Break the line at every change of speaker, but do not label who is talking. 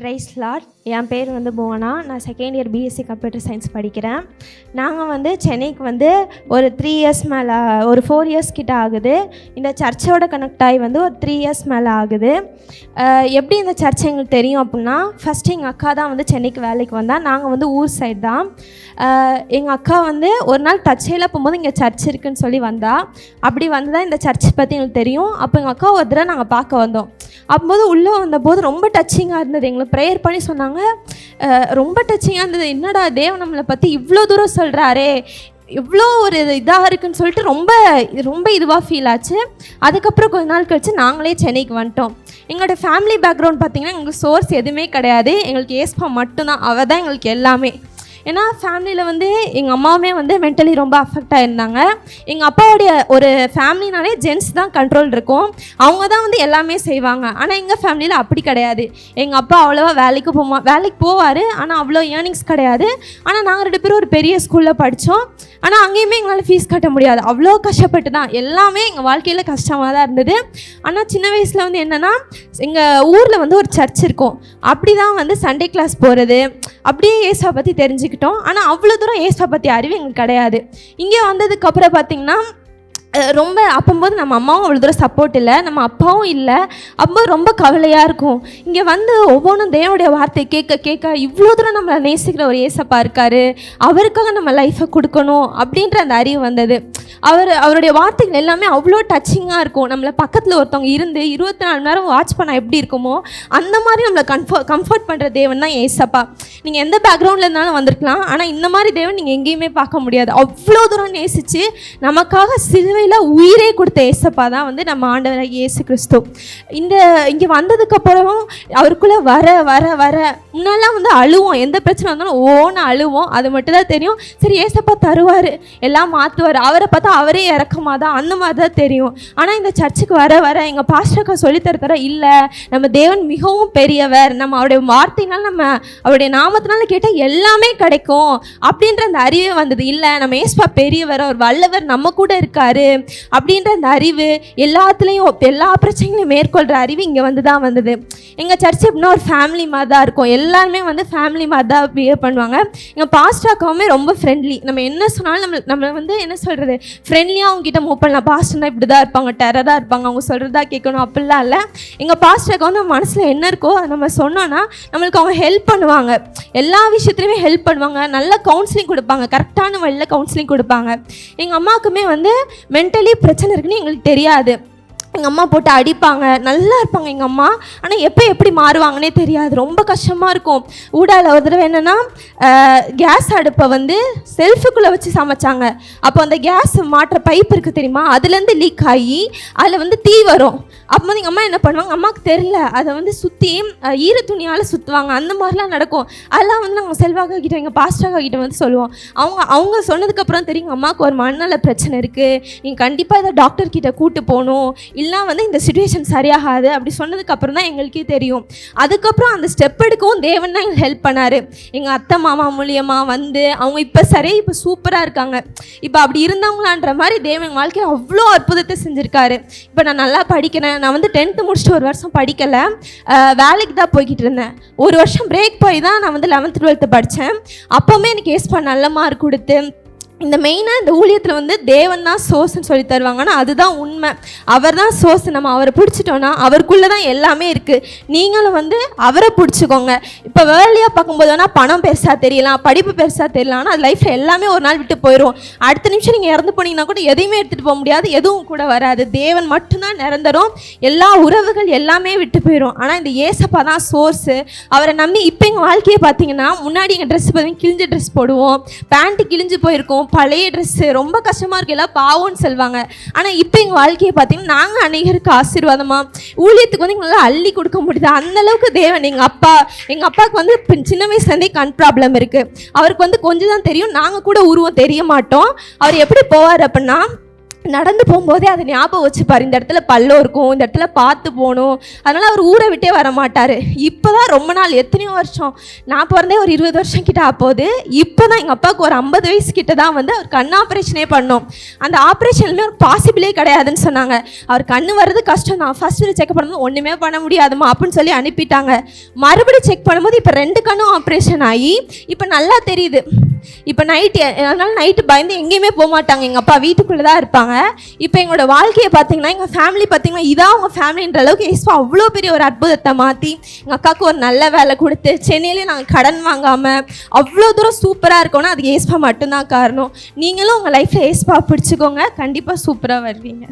Price lot என் பேர் வந்து புவனா. நான் second year BSc computer science படிக்கிறேன். நாங்கள் வந்து சென்னைக்கு வந்து ஒரு த்ரீ இயர்ஸ் மேலே ஒரு ஃபோர் இயர்ஸ் கிட்ட ஆகுது. இந்த சர்ச்சோட கனெக்ட் ஆகி வந்து ஒரு த்ரீ இயர்ஸ் மேலே ஆகுது. எப்படி இந்த சர்ச் எங்களுக்கு தெரியும் அப்படின்னா ஃபஸ்ட்டு எங்கள் அக்கா தான் வந்து சென்னைக்கு வேலைக்கு வந்தால் நாங்கள் வந்து ஊர் சைடு தான். எங்கள் அக்கா வந்து ஒரு நாள் தச்சையில் போகும்போது இங்கே சர்ச் இருக்குன்னு சொல்லி வந்தா. அப்படி வந்து தான் இந்த சர்ச் பற்றி எங்களுக்கு தெரியும். அப்போ எங்கள் அக்கா ஒரு தடவை நாங்கள் பார்க்க வந்தோம். அப்போது உள்ளே வந்தபோது ரொம்ப டச்சிங்காக இருந்தது. எங்களை ப்ரேயர் பண்ணி சொன்னாங்க. ரொம்ப டச்சிங்காக இருந்தது. என்னடா தேவ நம்மளை பற்றி இவ்வளோ தூரம் சொல்கிறாரே இவ்வளோ ஒரு இதாக இருக்குன்னு சொல்லிட்டு ரொம்ப ரொம்ப இதுவாக ஃபீல் ஆச்சு. அதுக்கப்புறம் கொஞ்ச நாள் கழிச்சு நாங்களே சென்னைக்கு வந்துட்டோம். எங்களோட ஃபேமிலி பேக்ரவுண்ட் பார்த்திங்கன்னா எங்களுக்கு சோர்ஸ் எதுவுமே கிடையாது. எங்களுக்கு ஏஸ்பா மட்டும்தான். அவள் தான் எங்களுக்கு எல்லாமே. ஏன்னா ஃபேமிலியில் வந்து எங்கள் அம்மாவுமே வந்து மென்டலி ரொம்ப அஃபெக்ட் ஆயிருந்தாங்க. எங்கள் அப்பாவுடைய ஒரு ஃபேமிலினாலே ஜென்ஸ் தான் கண்ட்ரோல் இருக்கும். அவங்க தான் வந்து எல்லாமே செய்வாங்க. ஆனால் எங்கள் ஃபேமிலியில் அப்படி கிடையாது. எங்கள் அப்பா அவ்வளோவா வேலைக்கு போமா வேலைக்கு போவார். ஆனால் அவ்வளோ ஏர்னிங்ஸ் கிடையாது. ஆனால் நாங்கள் ரெண்டு பேரும் ஒரு பெரிய ஸ்கூலில் படித்தோம் ஆனால் அங்கேயுமே எங்களால் ஃபீஸ் கட்ட முடியாது. அவ்வளோ கஷ்டப்பட்டு தான். எல்லாமே எங்கள் வாழ்க்கையில் கஷ்டமாக தான் இருந்தது. ஆனால் சின்ன வயசில் வந்து என்னென்னா எங்கள் ஊரில் வந்து ஒரு சர்ச் இருக்கும். அப்படி தான் வந்து சண்டே கிளாஸ் போகிறது அப்படியே ஏசா பற்றி தெரிஞ்சுக்கிட்டோம். ஆனால் அவ்வளோ தூரம் ஏசா பற்றி அறிவு எங்களுக்கு கிடையாது. இங்கே வந்ததுக்கப்புறம் பார்த்திங்கன்னா ரொம்ப அப்போம்போது நம்ம அம்மாவும் அவ்வளோ தூரம் சப்போர்ட் இல்லை நம்ம அப்பாவும் இல்லை. அப்போ ரொம்ப கவலையாக இருக்கும். இங்கே வந்து ஒவ்வொன்றும் தேவனுடைய வார்த்தை கேட்க கேட்க இவ்வளோ தூரம் நம்மளை நேசிக்கிற ஒரு ஏசப்பா இருக்காரு. அவருக்காக நம்ம லைஃப்பை கொடுக்கணும் அப்படின்ற அந்த அறிவு வந்தது. அவர் அவருடைய வார்த்தைகள் எல்லாமே அவ்வளோ டச்சிங்காக இருக்கும். நம்மளை பக்கத்தில் ஒருத்தவங்க இருந்து இருபத்தி நாலு நேரம் வாட்ச் பண்ணால் எப்படி இருக்குமோ அந்த மாதிரி நம்மளை கம்ஃபோ கம்ஃபர்ட் பண்ணுற தேவன் தான் ஏசப்பா. நீங்கள் எந்த பேக்ரவுண்டில் இருந்தாலும் வந்திருக்கலாம். ஆனால் இந்த மாதிரி தேவன் நீங்கள் எங்கேயுமே பார்க்க முடியாது. அவ்வளோ தூரம் நேசித்து நமக்காக சிலுவையில் உயிரே கொடுத்த ஏசப்பா தான் வந்து நம்ம ஆண்டவராக இயேசு கிறிஸ்து. இந்த இங்கே வந்ததுக்கப்புறமும் அவருக்குள்ளே வர வர வர முன்னெல்லாம் வந்து அழுவோம். எந்த பிரச்சனை வந்தாலும் ஓன்னு அழுவோம். அது மட்டும் தான் தெரியும். சரி ஏசப்பா தருவார். எல்லாம் மாற்றுவார் அவரை பற்றி பார்த்தா அவரே இறக்கமாக தான் அந்த மாதிரி தான் தெரியும். ஆனால் இந்த சர்ச்சுக்கு வர வர எங்கள் பாஸ்டர்க்கா சொல்லித்தர தர இல்லை. நம்ம தேவன் மிகவும் பெரியவர். நம்ம அவருடைய வார்த்தையினால் நம்ம அவருடைய நாமத்தினால கேட்டால் எல்லாமே கிடைக்கும் அப்படின்ற அந்த அறிவே வந்தது. இல்லை நம்ம ஏஸ்பா பெரியவர் அவர் வல்லவர் நம்ம கூட இருக்காரு அப்படின்ற அந்த அறிவு எல்லாத்துலேயும் எல்லா பிரச்சனைகளையும் மேற்கொள்கிற அறிவு இங்கே வந்து தான் வந்தது. எங்கள் சர்ச் எப்படின்னா ஒரு ஃபேமிலி மாதிரி தான் இருக்கும். எல்லாருமே வந்து ஃபேமிலி மாதிரி தான் பிஹேவ் பண்ணுவாங்க எங்கள் பாஸ்டாக்காவுமே ரொம்ப ஃப்ரெண்ட்லி நம்ம என்ன சொன்னாலும் நம்ம நம்ம வந்து என்ன சொல்கிறது ஃப்ரெண்ட்லியாக அவங்ககிட்ட மூவ் பண்ணலாம். பாஸ்டர்னா இப்படி தான் இருப்பாங்க டெரராக இருப்பாங்க அவங்க சொல்கிறதா கேட்கணும் அப்படிலாம் இல்லை. எங்கள் பாஸ்டருக்கு வந்து மனசில் என்ன இருக்கோ அதை நம்ம சொன்னோன்னா நம்மளுக்கு அவங்க ஹெல்ப் பண்ணுவாங்க. எல்லா விஷயத்துலையுமே ஹெல்ப் பண்ணுவாங்க. நல்ல கவுன்சிலிங் கொடுப்பாங்க. கரெக்டான வழியில் கவுன்சிலிங் கொடுப்பாங்க. எங்கள் அம்மாவுக்குமே வந்து மென்டலி பிரச்சனை இருக்குன்னு எங்களுக்கு தெரியாது. எங்கள் அம்மா போட்டு அடிப்பாங்க. நல்லா இருப்பாங்க எங்கள் அம்மா. ஆனால் எப்போ எப்படி மாறுவாங்கன்னே தெரியாது. ரொம்ப கஷ்டமாக இருக்கும். ஊடால ஒரு தடவை என்னென்னா கேஸ் அடுப்பை வந்து செல்ஃபுக்குள்ளே வச்சு சமைச்சாங்க. அப்போ அந்த கேஸ் மாட்டுற பைப் இருக்குது தெரியுமா? அதுலேருந்து லீக் ஆகி அதில் வந்து தீ வரும். அப்போ வந்து எங்கள் அம்மா என்ன பண்ணுவாங்க? அம்மாவுக்கு தெரில அதை வந்து சுற்றி ஈர துணியால் சுற்றுவாங்க அந்த மாதிரிலாம் நடக்கும். அதெல்லாம் வந்து நாங்கள் செல்வாக்கா கிட்ட எங்கள் பாஸ்டாக்கா கிட்ட வந்து சொல்லுவோம். அவங்க அவங்க சொன்னதுக்கப்புறம் தெரியும் எங்கள் அம்மாவுக்கு ஒரு மனநல பிரச்சனை இருக்குது நீங்கள் கண்டிப்பாக இதை டாக்டர் கிட்ட கூட்டு போகணும். இல்லை வந்து இந்த சுச்சுவேஷன் சரியாகாது. அப்படி சொன்னதுக்கப்புறம் தான் எங்களுக்கே தெரியும். அதுக்கப்புறம் அந்த ஸ்டெப் எடுக்கவும் தேவன் தான் எங்களுக்கு ஹெல்ப் பண்ணார். எங்கள் அத்தை மாமா மூலியமாக வந்து அவங்க இப்போ சரி இப்போ சூப்பராக இருக்காங்க. இப்போ அப்படி இருந்தவங்களான்ற மாதிரி தேவன் எங்கள் வாழ்க்கையில் அவ்வளோ அற்புதத்தை செஞ்சுருக்காரு. இப்போ நான் நல்லா படிக்கிறேன். நான் வந்து டென்த்து முடிச்சுட்டு ஒரு வருஷம் படிக்கலை. வேலைக்கு தான் போய்கிட்டு இருந்தேன். ஒரு வருஷம் பிரேக் போய் தான் நான் வந்து லெவன்த்து டுவெல்த்து படித்தேன் அப்போவுமே எனக்கு ஏஸ்பா நல்ல மார்க் கொடுத்து இந்த மெயினாக இந்த ஊழியத்தில் வந்து தேவன் தான் சோர்ஸ்னு சொல்லி தருவாங்கன்னா அதுதான் உண்மை. அவர் தான் சோர்ஸ் நம்ம அவரை பிடிச்சிட்டோன்னா அவருக்குள்ளே தான் எல்லாமே இருக்குது நீங்களும் வந்து அவரை பிடிச்சிக்கோங்க. இப்போ வேர்லியாக பார்க்கும்போது வேணால் பணம் பெருசாக தெரியலாம் படிப்பு பெருசாக தெரியலாம் ஆனால் அது லைஃப்பில் எல்லாமே ஒரு நாள் விட்டு போயிடும் அடுத்த நிமிஷம் நீங்கள் இறந்து போனீங்கன்னா கூட எதையுமே எடுத்துகிட்டு போக முடியாது எதுவும் கூட வராது. தேவன் மட்டும்தான் நிரந்தரும். எல்லா உறவுகள் எல்லாமே விட்டு போயிடும் ஆனால் இந்த ஏசப்பா தான் சோர்ஸு அவரை நம்பி இப்போ எங்கள் வாழ்க்கையை பார்த்தீங்கன்னா முன்னாடி எங்கள் ட்ரெஸ் பார்த்தீங்கன்னா கிழிஞ்ச ட்ரெஸ் போடுவோம். பேண்ட்டு கிழிஞ்சு போயிருக்கும். பழைய ட்ரெஸ்ஸு ரொம்ப கஷ்டமாக இருக்கு. எல்லாம் பாவம்னு சொல்லுவாங்க. ஆனால் இப்போ எங்கள் வாழ்க்கையை பார்த்தீங்கன்னா நாங்கள் அநேகருக்கு ஆசீர்வாதமாக ஊழியத்துக்கு வந்து எங்களால் அள்ளி கொடுக்க முடியுது. அந்த அளவுக்கு தேவன் எங்கள் அப்பா எங்கள் அப்பாவுக்கு வந்து சின்ன வயசுலேருந்தே கண் ப்ராப்ளம் இருக்குது அவருக்கு வந்து கொஞ்சம் தான் தெரியும். நாங்கள் கூட உருவம் தெரிய மாட்டோம். அவர் எப்படி போவார் அப்படின்னா நடந்து போகும்போதே அதை ஞாபகம் வச்சுப்பார் இந்த இடத்துல பள்ளம் இருக்கும் இந்த இடத்துல பார்த்து போகணும். அதனால் அவர் ஊரை விட்டே வர மாட்டார். இப்போ தான் ரொம்ப நாள் எத்தனையோ வருஷம். நான் பிறந்தே ஒரு இருபது வருஷம் கிட்ட ஆப்போது இப்போ தான் எங்கள் அப்பாவுக்கு ஒரு ஐம்பது வயசு கிட்ட தான் வந்து அவர் கண் ஆப்ரேஷனே பண்ணோம். அந்த ஆப்ரேஷன்லேயும் ஒரு பாசிபிளே கிடையாதுன்னு சொன்னாங்க. அவர் கண் வர்றது கஷ்டம் தான். ஃபர்ஸ்ட் செக் பண்ணும்போது ஒன்றுமே பண்ண முடியாதுமா அப்படின்னு சொல்லி அனுப்பிட்டாங்க. மறுபடியும் செக் பண்ணும்போது இப்போ ரெண்டு கண்ணும் ஆப்ரேஷன் ஆகி இப்போ நல்லா தெரியுது. இப்போ நைட்டு அதனால நைட்டு பயந்து எங்கேயுமே போக மாட்டாங்க. எங்கள் அப்பா வீட்டுக்குள்ளே தான் இருப்பாங்க. இப்போ எங்களோட வாழ்க்கையை பார்த்தீங்கன்னா எங்கள் ஃபேமிலி பார்த்தீங்கன்னா இதான் அவங்க ஃபேமிலின்ற அளவுக்கு ஏசுவா அவ்வளோ பெரிய ஒரு அற்புதத்தை மாற்றி எங்கள் அக்காவுக்கு ஒரு நல்ல வேலை கொடுத்து சென்னையிலே நாங்கள் கடன் வாங்காமல் அவ்வளோ தூரம் சூப்பராக இருக்கோன்னா அது ஏஸ்பா மட்டும்தான் காரணம். நீங்களும் உங்கள் லைஃப்பில் ஏஸ்பா பிடிச்சிக்கோங்க. கண்டிப்பாக சூப்பராக வருவீங்க.